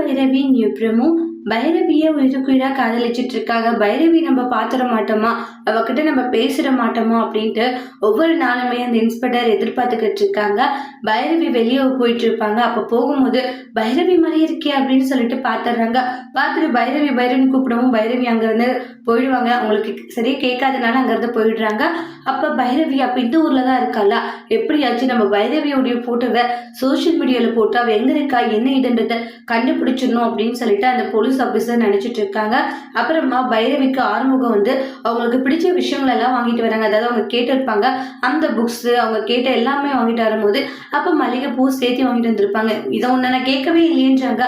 பைரவி நியூப்ரமும் பைரவிய உயிருக்குயிரா காதலிச்சிட்டு இருக்காங்க பைரவி நம்ம பாத்துட மாட்டோமா? அவகிட்ட நம்ம பேசிட மாட்டோமா? அப்படின்ட்டு ஒவ்வொரு நாளுமே அந்த இன்ஸ்பெக்டர் எதிர்பார்த்துக்கிட்டு இருக்காங்க. பைரவி வெளியே போயிட்டு இருப்பாங்க அப்ப போகும்போது பைரவி மாதிரி இருக்கே அப்படின்னு சொல்லிட்டு பாத்துடுறாங்க பார்த்துட்டு பைரவி பைரவி கூப்பிடவும் பைரவி அங்கிருந்து போயிடுவாங்க. அவங்களுக்கு சரியா கேட்காதனால அங்கேருந்து போயிடுறாங்க. அப்ப பைரவி அப்ப இந்த ஊர்ல தான் இருக்கால எப்படியாச்சும் நம்ம பைரவியோடைய போட்டோவை சோஷியல் மீடியால போட்டு அவ எங்க இருக்கா? என்ன இதுன்றத கண்டுபிடிச்சிடணும். அப்படின்னு சொல்லிட்டு அந்த போலீஸ் ஆஃபீஸர் நினைச்சிட்டு இருக்காங்க அப்புறமா பைரவிக்கு ஆறுமுகம் வந்து அவங்களுக்கு பிடிச்ச விஷயங்கள் எல்லாம் வாங்கிட்டு வராங்க. அதாவது அவங்க கேட்டிருப்பாங்க. அந்த புக்ஸ் அவங்க கேட்ட எல்லாமே வாங்கிட்டு வரும்போது அப்ப மளிகை பூ சேர்த்து வாங்கிட்டு வந்திருப்பாங்க. இதை ஒன்று நான் கேட்கவே இல்லையேன்றாங்க.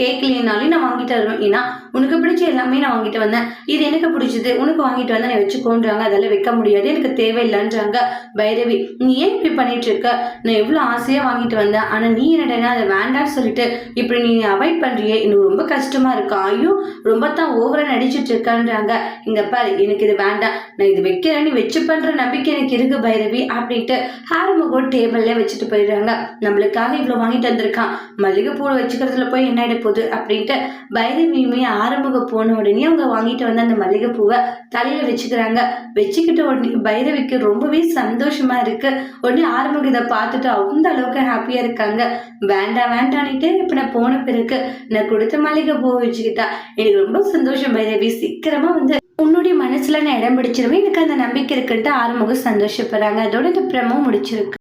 கேட்கலைனாலும் நான் வாங்கிட்டு வருவேன். ஏன்னா உனக்கு பிடிச்ச எல்லாமே நான் வாங்கிட்டு வந்தேன். இது எனக்கு பிடிச்சது. உனக்கு வாங்கிட்டு வந்தா நான் வச்சுக்கோன்றாங்க. அதெல்லாம் வைக்க முடியாது. எனக்கு தேவையில்லைன்றாங்க. பைரவி நீ ஏன் இப்படி பண்ணிட்டு இருக்க நான் எவ்வளோ ஆசையாக வாங்கிட்டு வந்தேன். ஆனால் நீ என்னடா அதை வேண்டாம்னு சொல்லிட்டு இப்படி நீ அவாய்ட் பண்ணுறியே எனக்கு ரொம்ப கஷ்டமா இருக்கா. ஐயோ ரொம்ப தான் ஓவராக நடிச்சிட்டு இருக்கான்றாங்க இங்க பாரு எனக்கு இது வேண்டாம். நான் இது வைக்கிறேன். நீ வச்சு பண்ற நம்பிக்கை எனக்கு இருக்கு பைரவி அப்படின்ட்டு ஹாரமுகம் டேபிள்ல வச்சுட்டு போயிடுறாங்க. நம்மளுக்காக இவ்வளோ வாங்கிட்டு வந்திருக்கான். மல்லிகைப்பூ வச்சுக்கிறதுல போய் என்ன ஆயிட போகுது அப்படின்ட்டு பைரவியுமே ஆரம்பக போன உடனே அவங்க வாங்கிட்டு வந்து அந்த மல்லிகைப்பூவை தலையில வச்சுக்கிறாங்க. வச்சுக்கிட்ட உடனே பைரவிக்கு ரொம்பவே சந்தோஷமா இருக்கு. உடனே ஆரம்பம் இதை பார்த்துட்டு அந்த அளவுக்கு ஹாப்பியா இருக்காங்க. வேண்டாம் வேண்டான்ட்டு இப்ப நான் போன பிறகு நான் கொடுத்த மல்லிகை பூ வச்சுக்கிட்டா எனக்கு ரொம்ப சந்தோஷம் பைரவி. சீக்கிரமா வந்து உன்னுடைய மனசுல நான் இடம் பிடிச்சிருவேன். எனக்கு அந்த நம்பிக்கை இருக்குன்ட்டு ஆறுமுகம் சந்தோஷப்படுறாங்க. அதோட இந்த பிரமோ முடிச்சிருக்கு.